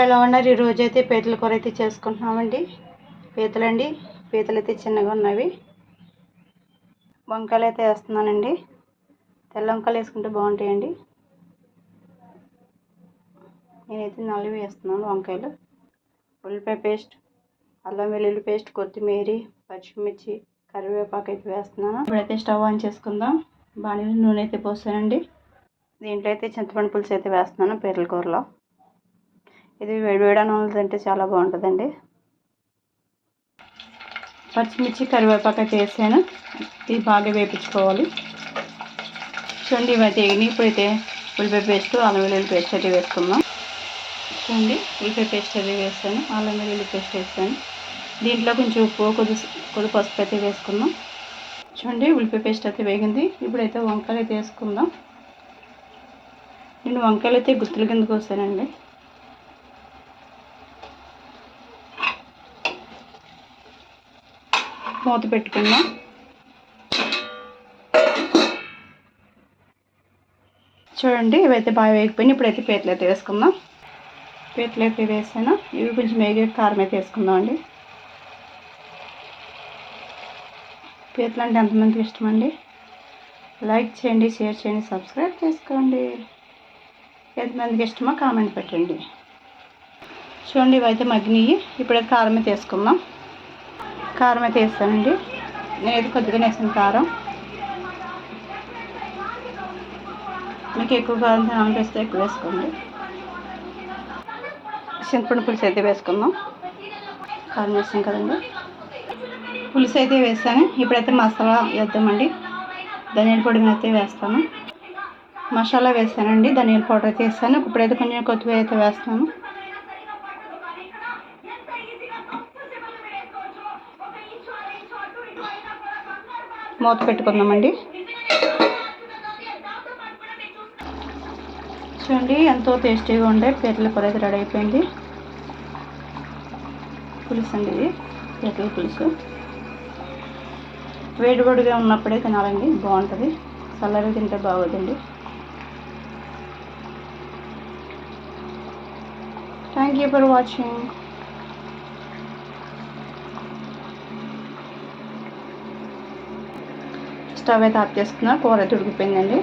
ఎలా ఉన్నారు. ఈ అయితే పీతల కూర అయితే చేసుకుంటున్నామండి. పీతలండి. పీతలు అయితే చిన్నగా ఉన్నవి. వంకాయలు అయితే వేస్తున్నానండి. తెల్ల వంకాయలు వేసుకుంటే బాగుంటాయండి. నేనైతే నల్లవి వేస్తున్నాను వంకాయలు. ఉల్లిపాయ పేస్ట్ అల్లం వెల్లుల్లి పేస్ట్ కొత్తిమీర పచ్చిమిర్చి కరివేపాకు అయితే వేస్తున్నాను. ఇప్పుడైతే స్టవ్ ఆన్ చేసుకుందాం. బాణీలో నూనె అయితే పోసానండి. దీంట్లో అయితే చింతపండు పులుసు అయితే వేస్తున్నాను పీతల కూరలో. ఇది వేడివేడి అన్నంలో తింటే చాలా బాగుంటుందండి. పచ్చిమిర్చి కరివేపాకు అయితే వేసాను ఇది బాగా వేపించుకోవాలి. చూడండి ఇవైతే వేగినాయి ఇప్పుడైతే ఉల్లిపాయ పేస్ట్ అల్లం వెల్లుల్లి పేస్ట్ అది వేసుకుందాం. చూడండి ఉల్లిపాయ పేస్ట్ అది వేసాను. అల్లం వెల్లుల్లి పేస్ట్ వేసాను. దీంట్లో కొంచెం ఉప్పు కొద్ది కొద్ది పసుపు అయితే వేసుకుందాం. చూడండి ఉల్లిపాయ పేస్ట్ అయితే వేగింది. ఇప్పుడైతే వంకాయలు అయితే వేసుకుందాం. నేను వంకాయలు అయితే గుత్తుల కింద కోసానండి. మూత పెట్టుకుందాం. చూడండి ఇవైతే బాగా వేగిపోయినాయి. ఇప్పుడైతే పీతలు అయితే వేసుకుందాం. పీతలు అయితే వేసాను. ఇవి కొంచెం వేగే కారం అయితే వేసుకుందాం అండి. పీతలు అంటే ఎంతమందికి ఇష్టం అండి? లైక్ చేయండి షేర్ చేయండి సబ్స్క్రైబ్ చేసుకోండి. ఎంతమందికి ఇష్టమో కామెంట్ పెట్టండి. చూడండి ఇవైతే మగ్గినాయి. ఇప్పుడైతే కారం అయితే వేసుకుందాం. కారం అయితే వేస్తానండి. నేను కొద్దిగా వేసాను కారం. మీకు ఎక్కువ కారం తినాలనిపిస్తే ఎక్కువ వేసుకోండి. చింతపండు పులుసు అయితే వేసుకుందాం. కారం వేస్తాం కదండి. పులుసు అయితే వేస్తాను ఇప్పుడైతే మసాలా వేద్దామండి. ధనియాల పొడిని అయితే వేస్తాను. మసాలా వేస్తానండి ధనియాల పౌడర్ అయితే వేస్తాను ఇప్పుడైతే కొంచెం కొత్తిమీర అయితే వేస్తాను. మూత పెట్టుకుందామండి. చూడండి ఎంతో టేస్టీగా ఉండే పీతల కూర అయితే రెడీ అయిపోయింది. పులుసు అండి ఇది పీతల పులుసు. వేడివేడిగా ఉన్నప్పుడే తినాలండి బాగుంటుంది. చల్లగా తింటే బాగోదండి. Thank you for watching stove అయితే ఆఫ్ చేసుకున్నా కూర అయితే ఉడికిపోయిందండి.